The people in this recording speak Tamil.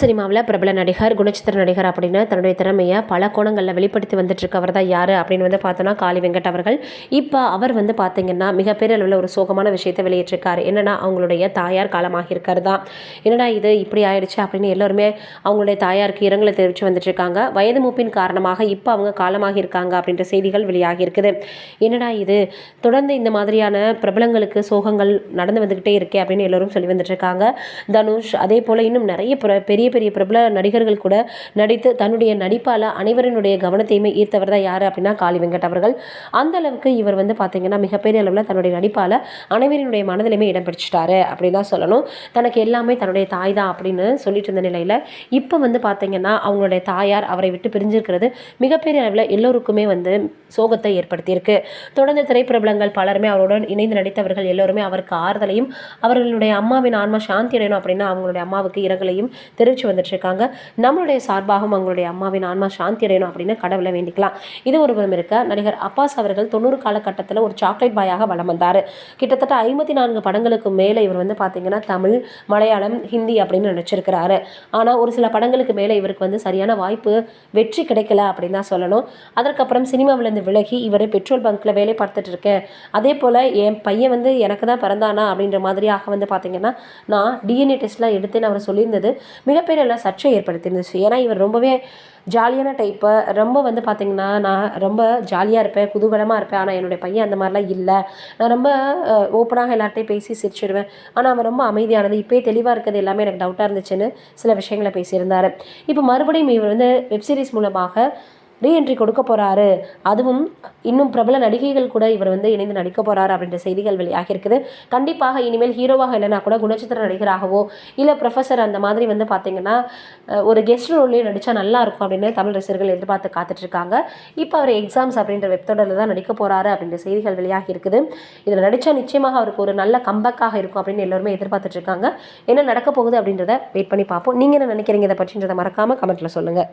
சினிமாவில் பிரபல நடிகர் குணச்சித்திர நடிகர் அப்படின்னு தன்னுடைய திறமையை பல கோணங்களில் வெளிப்படுத்தி வந்துட்டு இருக்கவர் தான் யார் அப்படின்னு வந்து பார்த்தோன்னா காளி வெங்கட் அவர்கள். இப்போ அவர் வந்து பார்த்தீங்கன்னா மிகப்பெரிய அளவில் ஒரு சோகமான விஷயத்தை வெளியிட்டிருக்காரு. என்னன்னா அவங்களுடைய தாயார் காலமாக இருக்கிறது தான் என்னடா இது இப்படி ஆயிடுச்சு அப்படின்னு எல்லோருமே அவங்களுடைய தாயாருக்கு இரங்கலை தெரிவித்து வந்துட்டு இருக்காங்க வயது மூப்பின் காரணமாக இப்போ அவங்க காலமாக இருக்காங்க அப்படின்ற செய்திகள் வெளியாகி இருக்குது. என்னடா இது? தொடர்ந்து இந்த மாதிரியான பிரபலங்களுக்கு சோகங்கள் நடந்து வந்துக்கிட்டே இருக்கே அப்படின்னு எல்லோரும் சொல்லி வந்துட்டு இருக்காங்க தனுஷ் அதே போல் இன்னும் நிறைய பெரிய பெரிய பெரிய பிரபல நடிகர்கள் கூட நடித்து தன்னுடைய நடிப்பால் அனைவரினுடைய கவனத்தையுமே ஈர்த்தவர் தான் யார் அப்படின்னா காளி வெங்கட் அவர்கள். அந்த அளவுக்கு இவர் வந்து பார்த்தீங்கன்னா மிகப்பெரிய அளவில் தன்னுடைய நடிப்பால் அனைவரினுடைய மனதிலுமே இடம் பிடிச்சிட்டாரு அப்படின்னு தான் சொல்லணும். தனக்கு எல்லாமே தன்னுடைய தாய் தான் அப்படின்னு சொல்லிட்டு இருந்த நிலையில் இப்போ வந்து பார்த்தீங்கன்னா அவங்களுடைய தாயார் அவரை விட்டு பிரிஞ்சிருக்கிறது மிகப்பெரிய அளவில் எல்லோருக்குமே வந்து சோகத்தை ஏற்படுத்தியிருக்கு. தொடர்ந்து திரைப்பிரபலங்கள் பலருமே அவருடன் இணைந்து நடித்தவர்கள் எல்லோருமே அவருக்கு ஆறுதலையும் அவர்களுடைய அம்மாவின் ஆன்மா சாந்தி அடையணும் அப்படின்னா அவங்களுடைய அம்மாவுக்கு இரங்கலையும் தெரிவித்து வந்துட்டு இருக்காங்க நம்மளுடைய சார்பாகவும் அவங்களுடைய அம்மாவின் ஆன்மா சாந்தி அடையணும் அப்படின்னு கடவுளை வேண்டிக்கலாம். இது ஒரு விதம் இருக்க நடிகர் அப்பாஸ் அவர்கள் தொண்ணூறு காலகட்டத்தில் ஒரு சாக்லேட் பாயாக வலம் வந்தார். கிட்டத்தட்ட ஐம்பத்தி நான்கு படங்களுக்கு மேலே இவர் வந்து பார்த்தீங்கன்னா தமிழ் மலையாளம் ஹிந்தி அப்படின்னு நினச்சிருக்கிறாரு ஆனால் ஒரு சில படங்களுக்கு மேலே இவருக்கு வந்து சரியான வாய்ப்பு வெற்றி கிடைக்கல அப்படின்னு தான் சொல்லணும். அதற்கப்புறம் சினிமாவிலேருந்து விலகி இவர் பெட்ரோல் பங்க்கில் வேலை பார்த்துட்டு இருக்கேன். அதே போல் என் பையன் வந்து எனக்கு தான் பிறந்தானா அப்படின்ற மாதிரியாக வந்து பார்த்தீங்கன்னா நான் டிஎன்ஏ டெஸ்ட்லாம் எடுத்தேன்னு அவர் சொல்லியிருந்தது. மிகப்பெரிய எல்லாம் சர்ச்சை ஏற்படுத்தியிருந்துச்சு ஏன்னா இவர் ரொம்பவே ஜாலியான டைப்பு ரொம்ப வந்து பார்த்திங்கன்னா நான் ரொம்ப ஜாலியாக இருப்பேன் குதூகலமாக இருப்பேன். ஆனால் என்னுடைய பையன் அந்த மாதிரிலாம் இல்லை. நான் ரொம்ப ஓப்பனாக எல்லார்ட்டையும் பேசி சிரிச்சிடுவேன். ஆனால் அவன் ரொம்ப அமைதியானது. இப்போயே தெளிவாக இருக்கிறது எல்லாமே எனக்கு டவுட்டாக இருந்துச்சுன்னு சில விஷயங்களை பேசியிருந்தார். இப்போ மறுபடியும் இவர் வந்து வெப்சீரிஸ் மூலமாக ரீஎன்ட்ரி கொடுக்க போகிறாரு அதுவும் இன்னும் பிரபல நடிகைகள் கூட இவர் வந்து இணைந்து நடிக்க போகிறாரு அப்படின்ற செய்திகள் வெளியாகி இருக்குது கண்டிப்பாக இனிமேல் ஹீரோவாக இல்லைனா கூட குணச்சித்திர நடிகராகவோ இல்லை ப்ரொஃபஸர் அந்த மாதிரி வந்து பார்த்தீங்கன்னா ஒரு கெஸ்ட் ரோல்லையும் நடித்தா நல்லா இருக்கும் அப்படின்னு தமிழ் ரசிகர்கள் எதிர்பார்த்து காத்துட்ருக்காங்க. இப்போ அவர் எக்ஸாம்ஸ் அப்படின்ற வெப்தொடரில் தான் நடிக்க போகிறாரு அப்படின்ற செய்திகள் வெளியாகி இருக்குது இதில் நடித்தா நிச்சயமாக அவருக்கு ஒரு நல்ல கம்பக்காக இருக்கும் அப்படின்னு எல்லோருமே எதிர்பார்த்துட்ருக்காங்க என்ன நடக்க போகுது அப்படின்றத வெயிட் பண்ணி பார்ப்போம். நீங்கள் என்ன நினைக்கிறீங்க? இதை பற்றின்றதை மறக்காமல் கமெண்ட்டில் சொல்லுங்கள்